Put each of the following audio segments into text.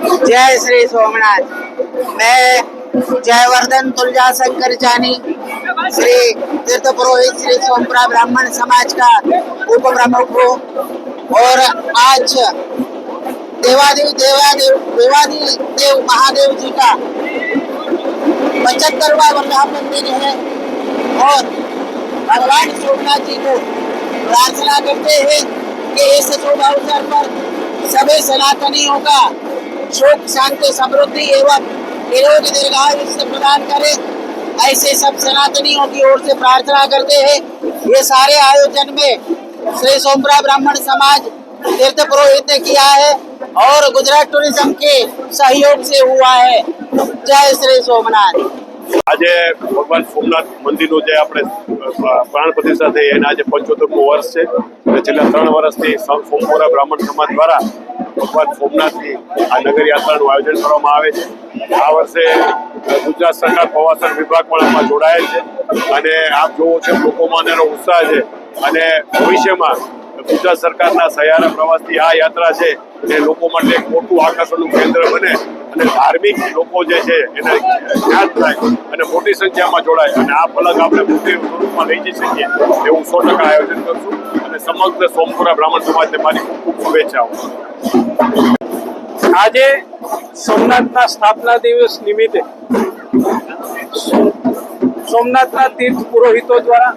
जय श्री सोमनाथ। मैं जयवर्धन तुलजा शंकर जानी, श्री तीर्थ पुरोहित श्री सोमपुरा ब्राह्मण समाज का उप प्रमुख हूँ। और आज देवादेव देवादेव देवादी देव, महादेव जी का पचहत्तरवा वर्धापन दिन है। और भगवान सोमनाथ जी को प्रार्थना करते हैं कि इस शुभ अवसर पर सभी सनातनियों का सुख शांति, समृद्धि एवं निरोग दीर्घायुष्य प्रदान करे। ऐसे सब सनातनियों की ओर से प्रार्थना करते हैं। ये सारे आयोजन में श्री सोमरा ब्राह्मण समाज तीर्थ पुरोहित ने किया है और गुजरात टूरिज़्म के सहयोग से हुआ है। जय श्री सोमनाथ। આજે ભગવાન સોમનાથ મંદિરનું જે આપણે પ્રાણ પ્રતિષ્ઠા થઈ એના આજે પંચોતેરમું વર્ષ છે. અને છેલ્લા ત્રણ વર્ષથી સોમપુરા બ્રાહ્મણ સમાજ દ્વારા ભગવાન સોમનાથની આ નગર યાત્રાનું આયોજન કરવામાં આવે છે. આ વર્ષે ગુજરાત સરકાર પ્રવાસન વિભાગ પણ આમાં જોડાયેલ છે. અને આપ જોવો છો લોકોમાં એનો ઉત્સાહ છે. અને ભવિષ્યમાં ગુજરાત સરકારના સહિયારા પ્રવાસથી આ યાત્રા છે એ લોકો માટે એક મોટું આકર્ષણનું કેન્દ્ર બને અને ધાર્મિક લોકો જે છે એને યાદ થાય અને મોટી સંખ્યામાં જોડાય. અને આ ફલક આપણે મોટી સ્વરૂપમાં લઈ જઈ શકીએ એવું સો ટકા આયોજન કરશું અને સમગ્ર સોમપુરા બ્રાહ્મણ સમાજને મારી ખૂબ ખૂબ શુભેચ્છાઓ. આજે સોમનાથના સ્થાપના દિવસ નિમિત્તે સોમનાથના તીર્થ પુરોહિતો દ્વારા,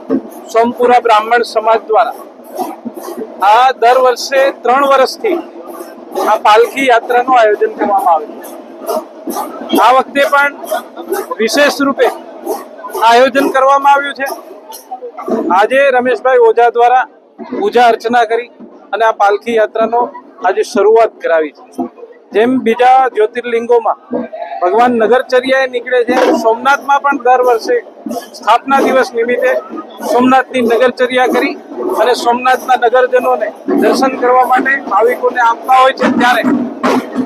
સોમપુરા બ્રાહ્મણ સમાજ દ્વારા આ દર વર્ષે ત્રણ વર્ષથી આ પાલખી યાત્રાનું આયોજન કરવામાં આવે છે. આ વખતે પણ વિશેષ રૂપે આયોજન કરવામાં આવ્યું છે. આજે રમેશભાઈ ઓઝા દ્વારા પૂજા અર્ચના કરી અને આ પાલખી યાત્રાનો આજે શરૂઆત કરાવી છે. જેમ બીજા જ્યોતિર્લિંગોમાં ભગવાન નગરચર્યાએ નીકળે છે. સોમનાથમાં પણ દર વર્ષે સ્થાપના દિવસ નિમિત્તે સોમનાથની નગરચર્યા કરી અને સોમનાથના નગરજનોને દર્શન કરવા માટે ભાવિકોને આપતા હોય છે. ત્યારે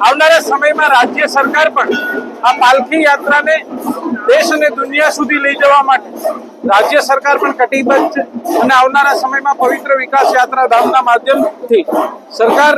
આવનારા સમયમાં રાજ્ય સરકાર પણ આ પાલખી યાત્રાને દેશ અને દુનિયા સુધી લઈ જવા માટે રાજ્ય સરકાર પણ કટિબદ્ધ છે. અને આવનારા સમયમાં પવિત્ર વિકાસ યાત્રા ધામના માધ્યમથી સરકાર